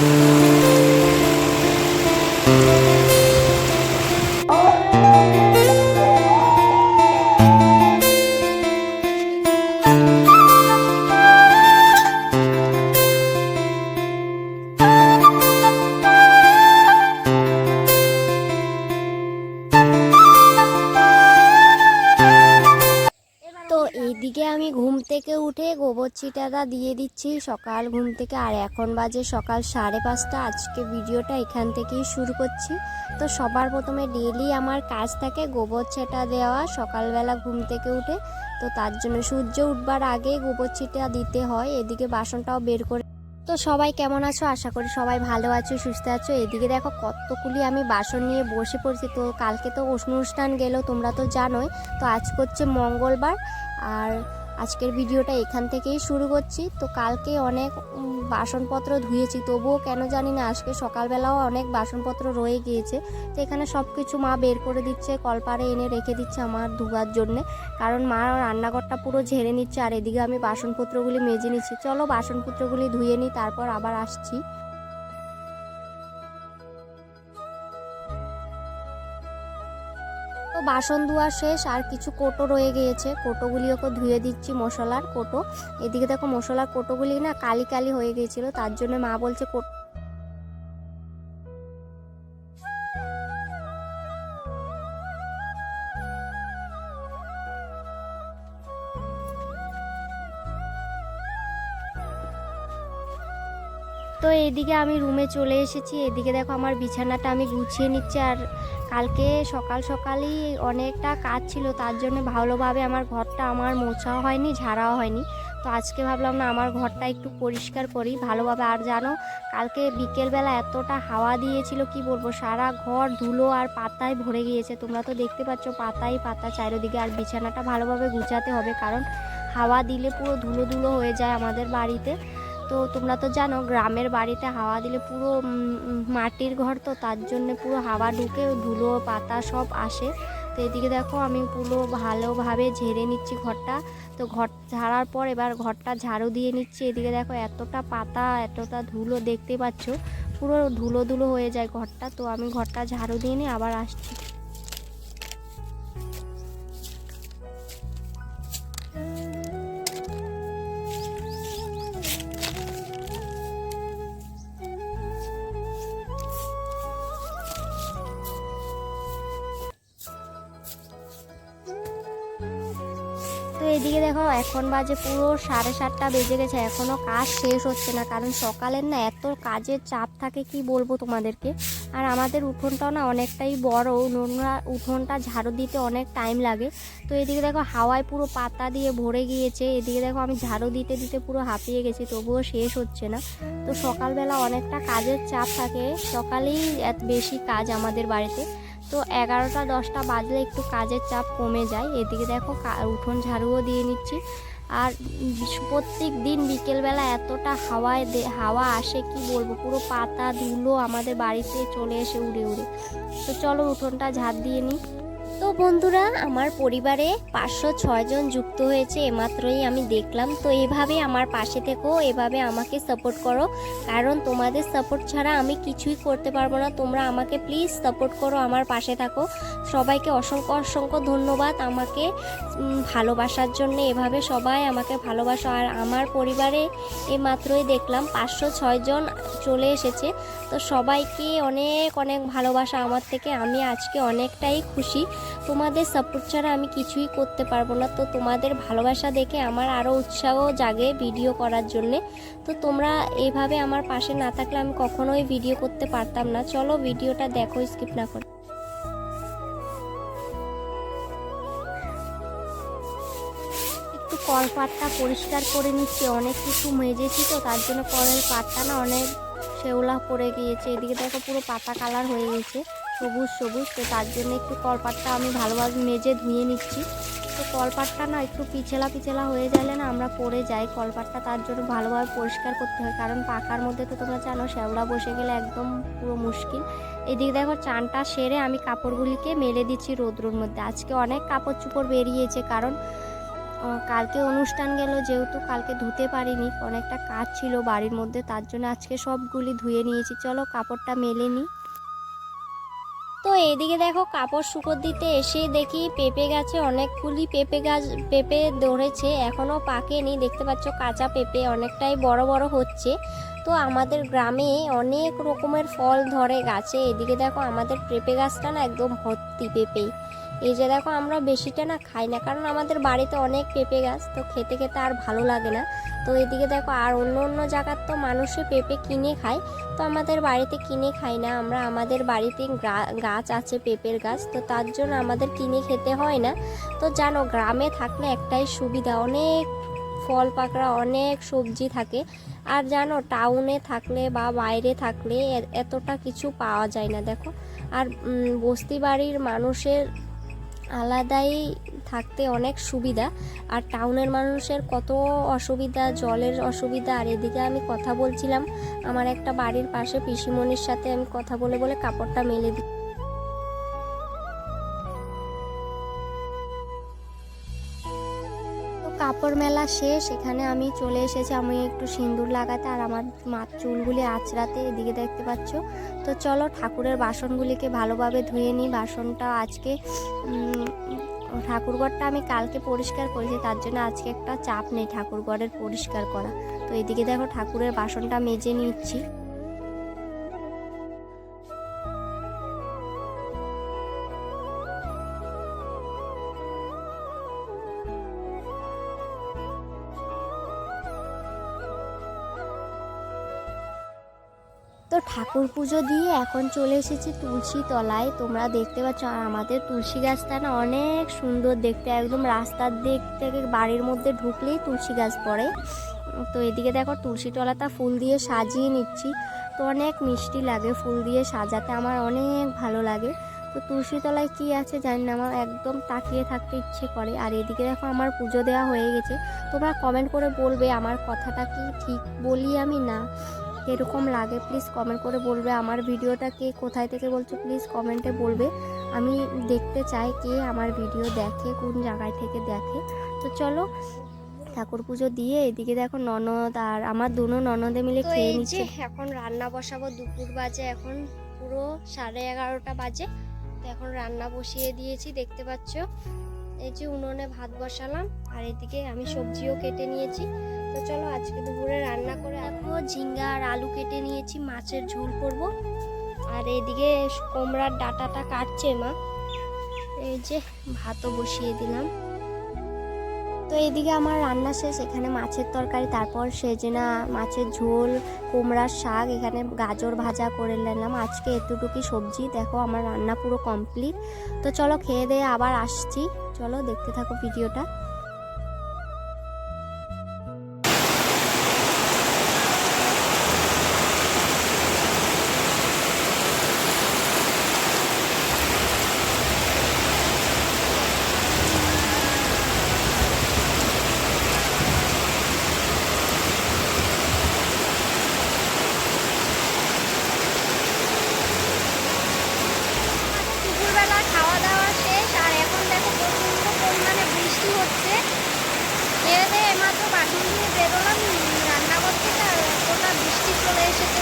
তো ঘুম থেকে উঠে গোবর ছিটাটা দিয়ে দিচ্ছি সকাল ঘুম থেকে। আর এখন বাজে সকাল সাড়ে পাঁচটা। আজকে ভিডিওটা এখান থেকেই শুরু করছি। তো সবার প্রথমে ডেলি আমার কাজ থাকে গোবর ছিটা দেওয়া সকালবেলা ঘুম থেকে উঠে। তো তার জন্য সূর্য উঠবার আগে গোবর ছিটা দিতে হয়। এদিকে বাসনটাও বের করে তো সবাই কেমন আছো? আশা করি সবাই ভালো আছো, সুস্থ আছো। এদিকে দেখো কতগুলি আমি বাসন নিয়ে বসে পড়ছি। তো কালকে তো অনুষ্ঠান গেল, তোমরা তো জানোই। তো আজ করছে মঙ্গলবার। আর আজকের ভিডিওটা এখান থেকেই শুরু করছি। তো কালকে অনেক বাসনপত্র ধুয়েছি, তবুও কেন জানি না আজকে সকালবেলাও অনেক বাসনপত্র রয়ে গিয়েছে। তো এখানে সব কিছু মা বের করে দিচ্ছে, কলপারে এনে রেখে দিচ্ছে আমার ধোয়ার জন্যে। কারণ মা রান্নাঘরটা পুরো ঝেড়ে নিচ্ছে, আর এদিকে আমি বাসনপত্রগুলি মেজে নিচ্ছি। চলো বাসনপত্রগুলি ধুয়ে নিই, তারপর আবার আসছি। বাসন ধোয়া শেষ, আর কিছু কোটো রয়ে গিয়েছে। কোটোগুলিওকে ধুয়ে দিচ্ছি মশলার কোটো। এদিকে দেখো মশলার কোটোগুলি না কালি কালি হয়ে গিয়েছিল, তার জন্য মা বলছে কোটো তো এদিকে আমি রুমে চলে এসেছি। এদিকে দেখো আমার বিছানাটা আমি গুছিয়ে নিচ্ছি আর কালকে সকাল সকালই অনেকটা কাজ ছিল, তার জন্য ভালোভাবে আমার ঘরটা আমার মোছাও হয়নি, ঝাড়াও হয়নি। তো আজকে ভাবলাম না, আমার ঘরটা একটু পরিষ্কার করি। ভালোভাবে আর জানো, কালকে বিকেলবেলা এতটা হাওয়া দিয়েছিল, কি বলব, সারা ঘর ধুলো আর পাতায় ভরে গিয়েছে। তোমরা তো দেখতে পাচ্ছ, পাতাই পাতা চারিদিকে। আর বিছানাটা ভালোভাবে গুছাতে হবে, কারণ হাওয়া দিলে পুরো ধুলো ধুলো হয়ে যায় আমাদের বাড়িতে। তো তোমরা তো জানো, গ্রামের বাড়িতে হাওয়া দিলে পুরো মাটির ঘর তো, তার জন্য পুরো হাওয়া ঢুকে ধুলো, পাতা সব আসে। তো এদিকে দেখো আমি পুরো ভালোভাবে ঝেড়ে নিচ্ছি ঘরটা। তো ঘর ঝাড়ার পর এবার ঘরটা ঝাড়ু দিয়ে নিচ্ছি। এদিকে দেখো এতটা পাতা, এতটা ধুলো দেখতে পাচ্ছ। পুরো ধুলো ধুলো হয়ে যায় ঘরটা। তো আমি ঘরটা ঝাড়ু দিয়ে নিয়ে আবার আসছি। এদিকে দেখো, এখন বাজে পুরো সাড়ে সাতটা বেজে গেছে। এখনও কাজ শেষ হচ্ছে না, কারণ সকালের না এত কাজের চাপ থাকে, কি বলব তোমাদেরকে? আর আমাদের উঠোনটাও না অনেকটাই বড়, নোংরা উঠোনটা ঝাড়ু দিতে অনেক টাইম লাগে। তো এদিকে দেখো, হাওয়ায় পুরো পাতা দিয়ে ভরে গিয়েছে। এদিকে দেখো, আমি ঝাড়ু দিতে দিতে পুরো হাঁপিয়ে গেছি, তবুও শেষ হচ্ছে না। তো সকালবেলা অনেকটা কাজের চাপ থাকে, সকালেই এত বেশি কাজ আমাদের বাড়িতে। তো এগারোটা, দশটা বাজলে একটু কাজের চাপ কমে যায়। এদিকে দেখো উঠোন ঝাড়ুও দিয়ে নিচ্ছি। আর প্রত্যেক দিন বিকেলবেলা এতটা হাওয়ায় হাওয়া আসে, কি বলব? পুরো পাতা ধুলো আমাদের বাড়িতে চলে এসে উড়ে উড়ে। তো চলো উঠোনটা ঝাড় দিয়ে নিই। তো বন্ধুরা, আমার পরিবারে পাঁচশো ছয়জন যুক্ত হয়েছে, এমাত্রই আমি দেখলাম। তো এভাবে আমার পাশে থেকেও এভাবে আমাকে সাপোর্ট করো। কারণ তোমাদের সাপোর্ট ছাড়া আমি কিছুই করতে পারব না। তোমরা আমাকে প্লিজ সাপোর্ট করো, আমার পাশে থাকো। সবাইকে অসংখ্য অসংখ্য ধন্যবাদ আমাকে ভালোবাসার জন্য। এভাবে সবাই আমাকে ভালোবাসো। আর আমার পরিবারে এই মাত্রই দেখলাম পাঁচশো ছয়জন চলে এসেছে। তো সবাইকে অনেক অনেক ভালোবাসা আমার থেকে। আমি আজকে অনেকটাই খুশি। তোমাদের সাপোর্ট ছাড়া আমি কিছুই করতে পারব না। তো তোমাদের ভালোবাসা দেখে আমার আরও উৎসাহ জাগে ভিডিও করার জন্যে। তো তোমরা এইভাবে আমার পাশে না থাকলে আমি কখনোই ভিডিও করতে পারতাম না। চলো ভিডিওটা দেখো স্কিপ না করে। কল পাটটা পরিষ্কার করে নিচ্ছি, অনেক কিছু মেজেছি তো, তার জন্য কলের পাটটা না অনেক শেওলা পড়ে গিয়েছে। এদিকে দেখো পুরো পাতা কালার হয়ে গেছে। সবুজ সবুজ। তো তার জন্য একটু কলপাটটা আমি ভালোভাবে মেজে ধুয়ে নিচ্ছি। তো কলপাটটা না একটু পিছলা পিছলা হয়ে গেলে না আমরা পড়ে যাই। কলপাটটা তার জন্য ভালোভাবে পরিষ্কার করতে হয়। কারণ পাকার মধ্যে তো তোমরা জানো, শ্যাওলা বসে গেলে একদম পুরো মুশকিল। এদিকে দেখো, চানটা সেরে আমি কাপড়গুলিকে মেলে দিচ্ছি রোদ্রুর মধ্যে। আজকে অনেক কাপড় চোপড় বেরিয়েছে। কারণ কালকে অনুষ্ঠান গেল যেহেতু, কালকে ধুতে পারিনি। অনেকটা কাজ ছিল বাড়ির মধ্যে। তার জন্য আজকে সবগুলি ধুয়ে নিয়েছি। চলো কাপড়টা মেলে নিই। এদিকে দেখো কাপড় শুকোর দিতে এসে দেখি পেঁপে গাছে অনেকগুলি পেঁপে গাছ, পেঁপে ধরেছে এখনও পাকেনি। দেখতে পাচ্ছ কাঁচা পেঁপে অনেকটাই বড় বড় হচ্ছে। তো আমাদের গ্রামে অনেক রকমের ফল ধরে গাছে। এদিকে দেখো আমাদের পেঁপে গাছটা না একদম ভর্তি পেঁপে। এই যে দেখো, আমরা বেশিটা না খাই না, কারণ আমাদের বাড়িতে অনেক পেঁপে গাছ, তো খেতে খেতে আর ভালো লাগে না। তো এদিকে দেখো, আর অন্য অন্য জায়গার তো মানুষে পেঁপে কিনে খায়, তো আমাদের বাড়িতে কিনে খাই না। আমরা আমাদের বাড়িতে গাছ আছে পেঁপের গাছ, তো তার জন্য আমাদের কিনে খেতে হয় না। তো জানো, গ্রামে থাকলে একটাই সুবিধা, অনেক ফল পাকড়া, অনেক সবজি থাকে। আর জানো, টাউনে থাকলে বা বাইরে থাকলে এতটা কিছু পাওয়া যায় না, দেখো। আর বস্তি বাড়ির মানুষের আলাদাই থাকতে অনেক সুবিধা। আর টাউনের মানুষের কত অসুবিধা, জলের অসুবিধা। আর এদিকে আমি কথা বলছিলাম, আমার একটা বাড়ির পাশে পিসিমণির সাথে আমি কথা বলে বলে কাপড়টা মেলে দিই। কাপড় মেলা শেষ, এখানে আমি চলে এসেছি। আমি একটু সিঁদুর লাগাতে আর আমার মা চুলগুলি আঁচড়াতে, এদিকে দেখতে পাচ্ছ। তো চলো ঠাকুরের বাসনগুলিকে ভালোভাবে ধুয়ে নিই। বাসনটা আজকে ঠাকুরগড়টা আমি কালকে পরিষ্কার করেছি, তার জন্য আজকে একটা চাপ নেই ঠাকুরঘরের পরিষ্কার করা। তো এদিকে দেখো ঠাকুরের বাসনটা মেজে নিচ্ছি। তো ঠাকুর পুজো দিয়ে এখন চলে এসেছি তুলসী তলায়। তোমরা দেখতে পাচ্ছ, আর আমাদের তুলসী গাছটা না অনেক সুন্দর দেখতে, একদম রাস্তার দিক থেকে বাড়ির মধ্যে ঢুকলেই তুলসী গাছ পড়ে। তো এদিকে দেখো তুলসী তলাটা ফুল দিয়ে সাজিয়ে নিচ্ছি। তো অনেক মিষ্টি লাগে ফুল দিয়ে সাজাতে, আমার অনেক ভালো লাগে। তো তুলসী তলায় কী আছে জানি না, আমার একদম তাকিয়ে থাকতে ইচ্ছে করে। আর এদিকে দেখো আমার পুজো দেওয়া হয়ে গেছে। তোমরা কমেন্ট করে বলবে আমার কথাটা কি ঠিক বলি আমি না। এরকম লাগে প্লিজ কমেন্ট করে বলবে। আমার ভিডিওটা কে কোথায় থেকে বলছো প্লিজ কমেন্টে বলবে। আমি দেখতে চাই কে আমার ভিডিও দেখে কোন জায়গায় থেকে দেখে। তো চলো ঠাকুর পুজো দিয়ে এদিকে দেখো ননদ আর আমার দুনো ননদে মিলে খেয়ে নিচ্ছে। এখন রান্না বসাবো দুপুর বাজে এখন পুরো সাড়ে এগারোটা বাজে। তো এখন রান্না বসিয়ে দিয়েছি দেখতে পাচ্ছ। এই যে উনুনে ভাত বসালাম আর এদিকে আমি সবজিও কেটে নিয়েছি। তো চলো আজকে দুপুরে রান্না করে দেখো ঝিঙ্গা আর আলু কেটে নিয়েছি মাছের ঝোল করব। আর এদিকে কোমড়ার ডাটাটা কাটছে মা। এই যে ভাতও বসিয়ে দিলাম। তো এইদিকে আমার রান্না শেষ এখানে মাছের তরকারি তারপর সেজনা মাছের ঝোল কুমড়ার শাক এখানে গাজর ভাজা করে নিলাম। আজকে এতটুকুই সবজি দেখো আমার রান্না পুরো কমপ্লিট তো চলো খেয়ে দিয়ে আবার আসছি। চলো দেখতে থাকো ভিডিওটা দুপুরবেলা খাওয়া দাওয়া শেষ আর এখন দেখো প্রচণ্ড পরিমাণে বৃষ্টি হচ্ছে খেয়ে দিয়ে এইমাত্র বাসন দিয়ে বেরোলাম রান্নাঘর থেকে আর এতটা বৃষ্টি চলে এসেছে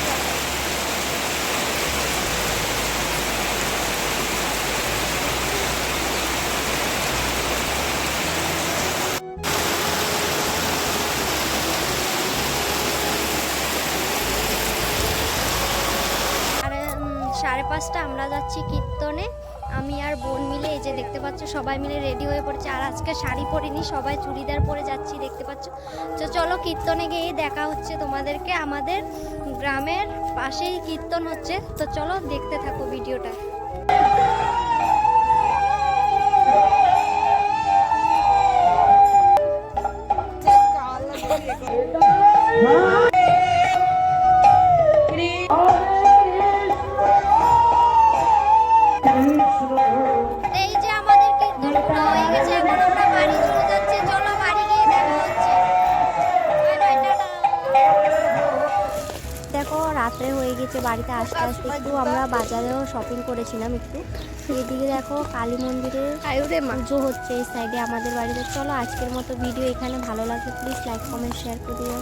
সাড়ে পাঁচটা, আমরা যাচ্ছি কীর্তনে। আমি আর বোন মিলে এই যে দেখতে পাচ্ছ, সবাই মিলে রেডি হয়ে পড়েছে। আর আজকে শাড়ি পরিনি, সবাই চুড়িদার পরে যাচ্ছি দেখতে পাচ্ছ। তো চলো কীর্তনে গিয়ে দেখা হচ্ছে তোমাদেরকে। আমাদের গ্রামের পাশেই কীর্তন হচ্ছে। তো চলো দেখতে থাকো ভিডিওটা। এই দেখা রাত্রে হয়ে গেছে বাড়িতে আসতে আসতে। একটু আমরা বাজারেও শপিং করেছিলাম একটু। এদিকে দেখো কালী মন্দিরে পুজো হচ্ছে এই সাইডে আমাদের বাড়িতে। চলো আজকের মতো ভিডিও এখানে। ভালো লাগে প্লিজ লাইক কমেন্ট শেয়ার করে দিও।